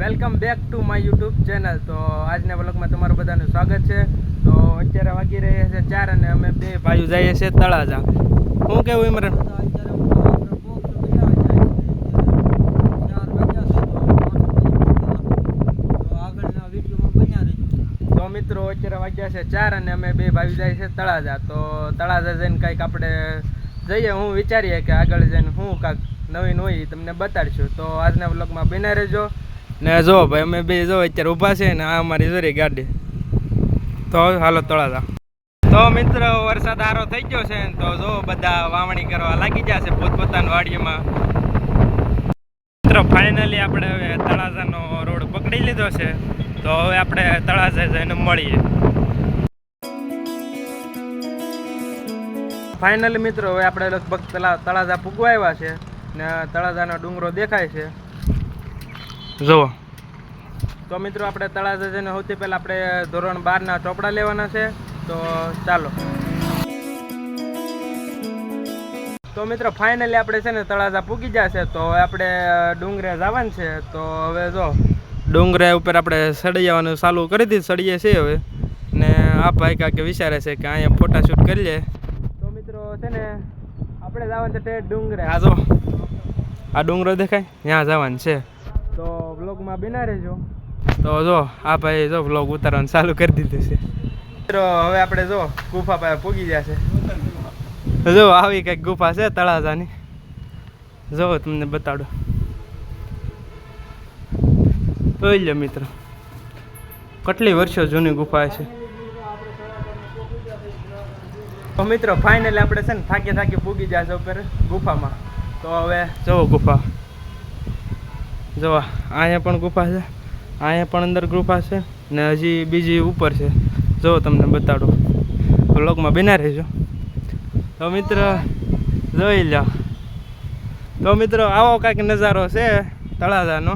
Welcome back to my YouTube channel. તો આજના વ્લોગમાં તમારું બધાનું સ્વાગત છે. તો અત્યારે વાગી રહ્યા છે ચાર અને અમે બે ભાઈઓ જઈએ છીએ તળાજા. શું કેવું ઇમરાન તો મિત્રો અત્યારે વાગ્યા છે ચાર અને અમે બે ભાઈઓ જાય છે તળાજા. તો તળાજા જઈને કંઈક આપણે જઈએ. હું વિચારીએ કે આગળ જઈને હું કાંઈક નવીન હોય તમને બતાડીશું. તો આજના વ્લોગમાં બિના રહેજો. ને જો, ભાઈ, અમે બે જો અત્યારે ઊભા છે ને, આ અમારી જોરી ગાડી. તો હાલો તળાજા તો મિત્ર, વરસાદ આરો થઈ ગયો છે ને, તો જો બધા વાવણી કરવા લાગી ગયા છે પોતપોતાની વાડીમાં. મિત્રો ફાઇનલી આપણે હવે તળાજાનો રોડ પકડી લીધો છે. તો હવે આપણે તળાજા જઈને મળીએ. ફાઇનલી મિત્રો, હવે આપણે લગભગ તળા તળાજા પૂગવા આવ્યા છે ને, તળાજાનો ડુંગરો દેખાય છે. જુઓ. તો મિત્રો, આપણે તળાજા જઈને સૌથી પહેલાં આપણે ધોરણ બારના ચોપડા લેવાના છે. તો ચાલો. તો મિત્રો ફાઇનલી આપણે છે ને તળાજા પૂગી જશે તો આપણે ડુંગરે જવાનું છે. તો હવે જો, ડુંગરે ઉપર આપણે સડી જવાનું ચાલુ કરી દીધું સડીએ છીએ હવે. ને આ ભાઈ કાંઈક વિચારે છે કે અહીંયા ફોટાશૂટ કરી લે. તો મિત્રો, છે ને, આપણે જવાનું છે તે ડુંગરે. આ જો, આ ડુંગરો દેખાય? ત્યાં જવાનું છે. તો બ્લોગમાં બિના રહેજો. તો જો, આ ભાઈ જો વ્લોગ ઉતારવાનું ચાલુ કરી દીધું છે. મિત્રો, હવે આપણે જો ગુફા પાસે પૂગી ગયા છે. જો, આવી કંઈક ગુફા છે તળાજાની. જો, તમને બતાડો. જોઈ લો મિત્રો, કેટલી વર્ષો જૂની ગુફા છે. તો મિત્રો ફાઇનલી આપણે છે ને થાકી થાકી પૂગી જશે ઉપર ગુફામાં. તો હવે જુઓ ગુફા. જુઓ અહીંયા પણ ગુફા છે. અહીંયા પણ અંદર ગુફા છે ને હજી બીજી ઉપર છે. જો તમને બતાડો. વ્લોગમાં બિના રહેજો. તો મિત્ર, જોઈ લો તો મિત્રો, આવો કાંઈક નજારો છે તળાજાનો.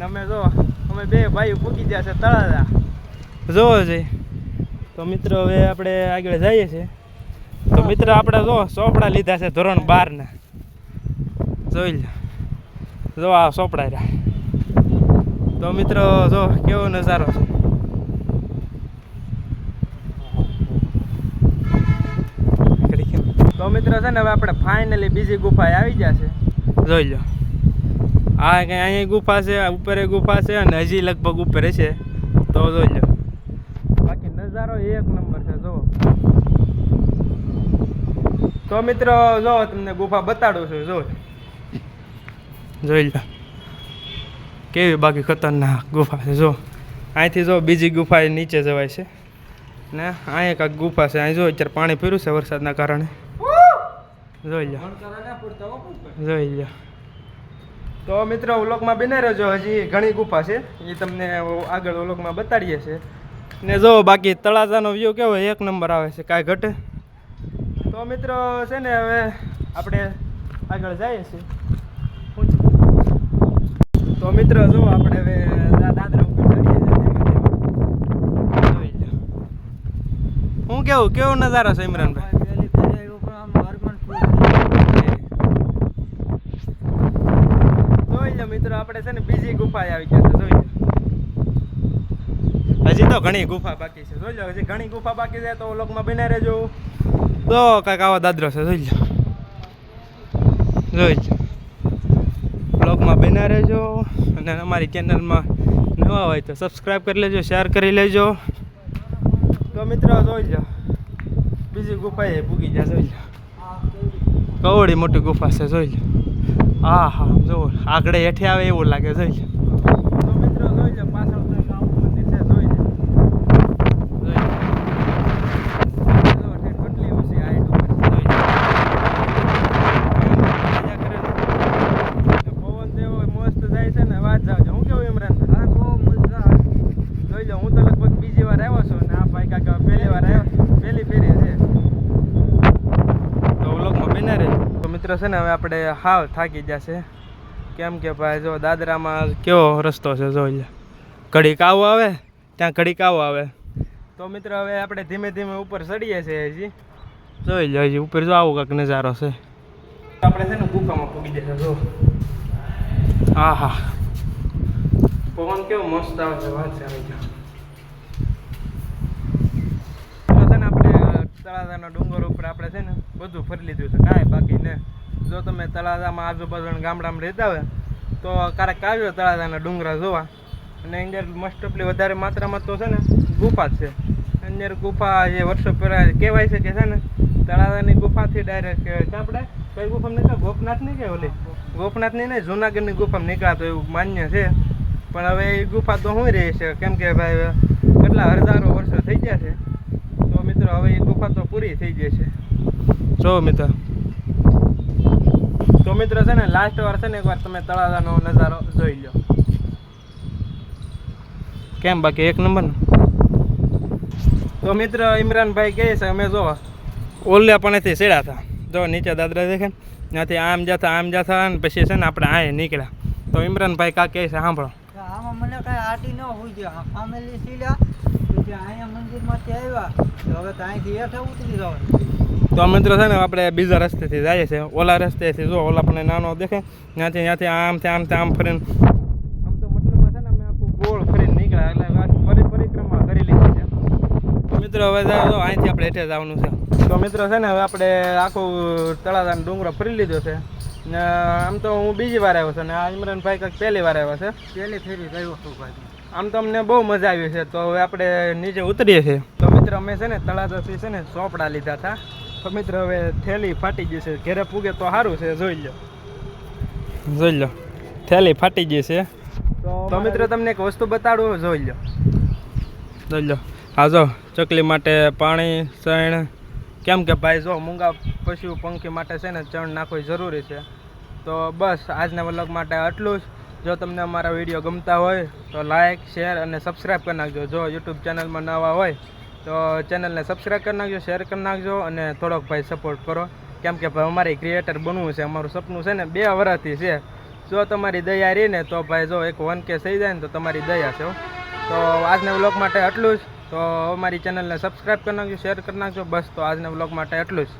અમે જો, અમે બે ભાઈઓ પૂકી ગયા છે તળાજા. જોવો જઈ તો મિત્રો, હવે આપણે આગળ જઈએ છીએ. તો મિત્ર, આપણે જો ચોપડા લીધા છે ધોરણ બારના. જોઈ લો જો આ ચોપડા રહ્યા. તો મિત્રો, જો, કેવો નજારો છે? તો મિત્રો છે ને, હવે આપણે ફાઇનલી બીજી ગુફાએ આવી ગયા છે. જોઈ લો. આ કંઈ અહીંયા ગુફા છે ઉપર ગુફા છે અને હજી લગભગ ઉપર છે. તો જોઈ લો. બાકી નજારો એક નંબર છે જો તો મિત્રો, જો તમને ગુફા બતાડું છું જો જોઈ લો. કેવી બાકી ખતરનાક ગુફા છે, જો. અહીંથી જો બીજી ગુફા નીચે જવાય છે. ને અહીંયા કાંઈક ગુફા છે, અહીં જો અત્યારે પાણી પીરું છે વરસાદના કારણે. જોઈ લો જોઈ લો તો મિત્રો, વ્લોગમાં બને રહેજો. હજી ઘણી ગુફા છે. એ તમને આગળ વ્લોગમાં બતાડીએ છીએ. ને જો બાકી તળાજાનો વ્યૂ કેવો એક નંબર આવે છે, કાંઈ ઘટે. તો મિત્રો, છે ને, હવે આપણે આગળ જઈએ છીએ. મિત્રો જો આપણે હવે દાદરા ઉપર ચડીએ છીએ. હું કેવું કેવો નજારો છે ઇમરાનભાઈ? મિત્રો આપણે છે ને બીજી ગુફાએ આવી ગયા છે જોઈ લો. હજી તો ઘણી ગુફા બાકી છે જોઈ લો હજી ઘણી ગુફા બાકી છે તો લોકમાં બને રહેજો. તો કાંઈક આવો દાદરો છે જોઈ લો. જોઈ લો. બ્લોગમાં બના રહેજો અને અમારી ચેનલમાં નવા હોય તો સબસ્ક્રાઈબ કરી લેજો, શેર કરી લેજો. તો મિત્રો જોઈ લો, બીજી ગુફા એ ભૂગી જાય જોઈ લો. કવડી મોટી ગુફા છે, જોઈ લો. હા હા જુઓ, આગળ હેઠે આવે એવું લાગે, જોઈ લો તો મિત્રો જોઈ લો પાછળ કંઈક આવું મંદિર છે જોઈ લો જોઈ લો જો ઠેઠ કેટલી ઊંચી height ઉપર છે, જોઈ લો. મજા કરે છે. પવન તો એવો મસ્ત જાય છે ને વાત જાવજો હું કેવું ઇમરાન જોઈ લો હું તો લગભગ બીજી વાર આવ્યો છું ને આ ભાઈ કાકા પહેલી વાર આવ્યો પહેલી ફેરી છે તો વ્લોગમાં બના રહે તો મિત્રો છે ને, હવે આપણે હાવ થાકી જશે કેમ કે ભાઈ, જો દાદરામાં કેવો રસ્તો છે, જોઈ લો. ઘડીક આવો આવે, ત્યાં ઘડીક આવો આવે. તો મિત્રો, હવે આપણે ધીમે ધીમે ઉપર ચડીએ છીએ હજી. જોઈ લો, હજી ઉપર જો આવો કંઈક નજારો છે. આપણે છે ને ગુફામાં પૂગી જશે જો. હા હા પવન કેવો મસ્ત આવે છે વાત છે આવી ગયો તો છે ને આપણે તળાજાના ડુંગર ઉપર આપણે છે ને બધું ફરી લીધું છે. કાંઈ બાકી ને. જો તમે તળાજામાં આજુબાજુના ગામડામાં રહેતા હોય, તો ક્યારેક આવ્યો તળાજાના ડુંગરા જોવા. અને અંદર મોસ્ટ ઓફલી વધારે માત્રામાં તો છે ને ગુફા છે. અંદર ગુફા જે વર્ષો પહેલાં કહેવાય છે કે છે ને, તળાજાની ગુફાથી ડાયરેક્ટ ક્યાં આપણે, કઈ ગુફામાં નીકળ્યા ગોપનાથની કે ઓલી? ગોપનાથની નહીં, જુનાગઢની ગુફામાં નીકળાતો એવું માન્ય છે. પણ હવે એ ગુફા તો શું રહી છે. કેમ કે ભાઈ, કેટલા હજારો વર્ષો થઈ ગયા છે તો મિત્રો હવે એ ગુફા તો પૂરી થઈ જશે જો મિત્ર. તો મિત્રો છે ને લાસ્ટ વાર છે ને એકવાર તમે તળાજાનો નજારો જોઈ લો. કેમ બાકી એક નંબર તો મિત્ર ઇમરાનભાઈ કહે છે અમે જો ઓલ્યા પણથી સેડા હતા. જો નીચે દાદરા દેખે ત્યાંથી આમ જતા આમ જતા અને પછી છે ને આપણે આય નીકળ્યા. તો ઇમરાનભાઈ કા કહે છે સાંભળો. આમાં મને કાંઈ આટી ન હોય ફામેલી સીડ્યા પછી અહીંયા મંદિરમાંથી આવ્યા? તો હવે તો અહીંથી હેઠા ઉતરી જવાનું. તો મિત્રો છે ને આપણે બીજા રસ્તેથી જઈએ છે ઓલા રસ્તેથી જો ઓલા પણ નાનો દેખે ત્યાંથી ત્યાંથી આમથી આમથી આમ ફરીને આમ તો મતલબ છે ને અમે આખું ગોળ ફરીને નીકળ્યા. એટલે ફરી પરિક્રમા કરી લીધી છે. તો મિત્રો હવે જાઓ તો અહીંથી આપણે હેઠે જવાનું છે. તો મિત્રો છે ને હવે આપણે આખું તળાજાનો ડુંગરો ફરી લીધો છે. ને આમ તો હું બીજી વાર આવ્યો છું. ને આ ઇમરાનભાઈ કંઈક પહેલી વાર આવ્યો છે. પહેલી ફેરી ગયો છું ભાઈ આમ તો અમને બહુ મજા આવી છે. તો હવે આપણે નીચે ઉતરીએ છીએ. તો મિત્ર અમે છે ને તળાજાથી છે ને ચોપડા લીધા હતા. તો મિત્ર હવે થેલી ફાટી ગઈ છે. ઘરે પૂગે તો સારું છે. જોઈ લો જોઈ લો થેલી ફાટી ગઈ છે. તો મિત્ર તમને એક વસ્તુ બતાડું જોઈ લો જોઈ લો હા જો ચકલી માટે પાણી ચણ કેમ કે ભાઈ જો મૂંગા પશુ પંખી માટે છે ને ચણ નાખવી જરૂરી છે. તો બસ આજના વ્લોગ માટે આટલું જ. જો તમને અમારા વીડિયો ગમતા હોય, તો લાઇક શેર અને સબસ્ક્રાઈબ કરી નાખજો. જો યુટ્યુબ ચેનલમાં નવા હોય, તો ચેનલને સબસ્ક્રાઈબ કરી નાખજો શેર કરી નાખજો અને થોડોક ભાઈ સપોર્ટ કરો. કેમ કે ભાઈ અમારે ક્રિએટર બનવું છે, અમારું સપનું છે ને બે વર્ષથી છે. જો તમારી દયા રહી ને, તો ભાઈ જો એક વન કે થઈ જાય ને, તો તમારી દયા છે તો આજના વ્લોગ માટે આટલું જ. તો અમારી ચેનલને સબસ્ક્રાઈબ કરી નાખજો શેર કરી નાખજો. બસ તો આજના વ્લોગ માટે આટલું જ.